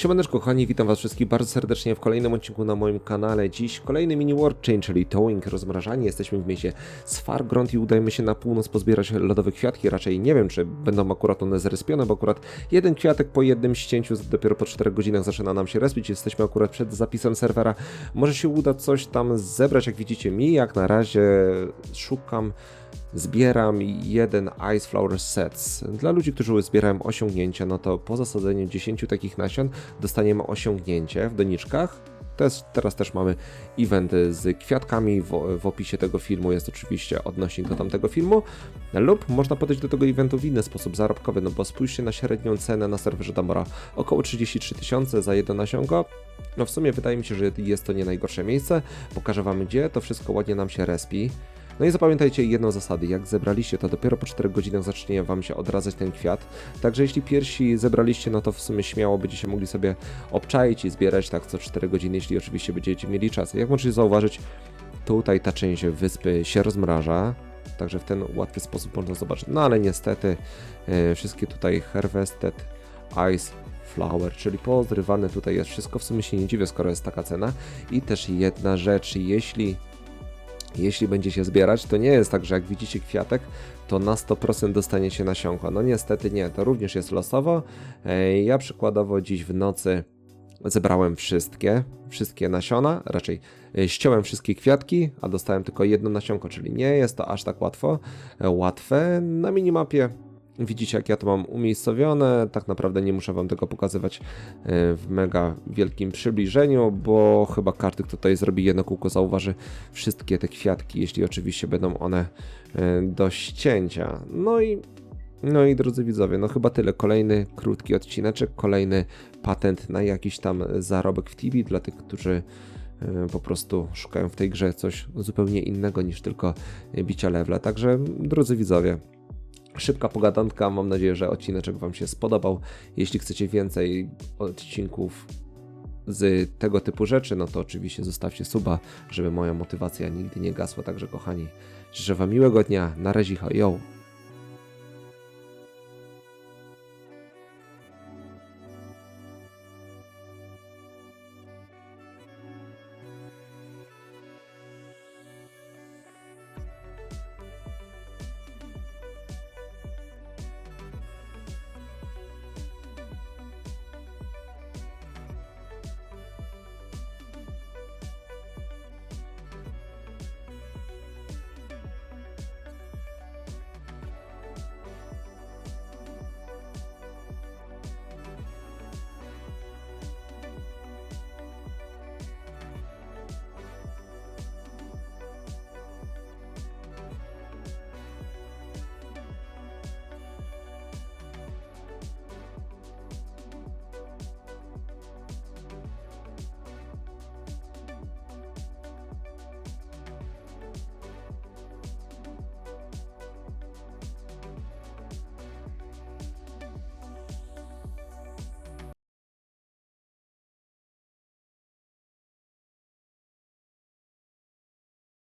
Siemaneczko kochani, witam was wszystkich bardzo serdecznie w kolejnym odcinku na moim kanale. Dziś kolejny mini world chain, czyli towing, rozmrażanie. Jesteśmy w mieście Sfargrond i udajemy się na północ pozbierać lodowe kwiatki. Raczej nie wiem, czy będą akurat one zrespione, bo akurat jeden kwiatek po jednym ścięciu dopiero po 4 godzinach zaczyna nam się respić. Jesteśmy akurat przed zapisem serwera. Może się uda coś tam zebrać, jak widzicie mi, jak na razie szukam zbieram jeden Ice Flower Sets. Dla ludzi, którzy zbierają osiągnięcia, no to po zasadzeniu 10 takich nasion dostaniemy osiągnięcie w doniczkach. Też, teraz też mamy event z kwiatkami. W, w opisie tego filmu jest oczywiście odnośnik do tamtego filmu. Lub można podejść do tego eventu w inny sposób zarobkowy, no bo spójrzcie na średnią cenę na serwerze Damora. Około 33 tysiące za jedno nasionko. No w sumie wydaje mi się, że jest to nie najgorsze miejsce. Pokażę wam gdzie, to wszystko ładnie nam się respi. No i zapamiętajcie jedną zasadę, jak zebraliście, to dopiero po 4 godzinach zacznie Wam się odradzać ten kwiat. Także jeśli pierwsi zebraliście, no to w sumie śmiało będziecie mogli sobie obczaić i zbierać tak co 4 godziny, jeśli oczywiście będziecie mieli czas. Jak możecie zauważyć, tutaj ta część wyspy się rozmraża, także w ten łatwy sposób można zobaczyć. No ale niestety e, wszystkie tutaj harvested ice flower, czyli pozrywane tutaj jest wszystko. W sumie się nie dziwię, skoro jest taka cena. I też jedna rzecz, jeśli jeśli będziecie zbierać, to nie jest tak, że jak widzicie kwiatek, to na 100% dostaniecie nasionko. No niestety nie, to również jest losowo. Ja przykładowo dziś w nocy zebrałem wszystkie, wszystkie nasiona, raczej e, ściąłem wszystkie kwiatki, a dostałem tylko jedno nasionko, czyli nie jest to aż tak łatwo, e, łatwe. Na minimapie Widzicie, jak ja to mam umiejscowione. Tak naprawdę nie muszę Wam tego pokazywać e, w mega wielkim przybliżeniu, bo chyba każdy, kto tutaj zrobi jedno kółko, zauważy wszystkie te kwiatki, jeśli oczywiście będą one e, do ścięcia. No i no i drodzy widzowie, no chyba tyle. Kolejny krótki odcineczek, kolejny patent na jakiś tam zarobek w TV dla tych, którzy e, po prostu szukają w tej grze coś zupełnie innego niż tylko bicia levela. Także drodzy widzowie, Szybka pogadanka, mam nadzieję, że odcineczek Wam się spodobał. Jeśli chcecie więcej odcinków z tego typu rzeczy, no to oczywiście zostawcie suba, żeby moja motywacja nigdy nie gasła. Także kochani, życzę Wam miłego dnia. Na razie, yo!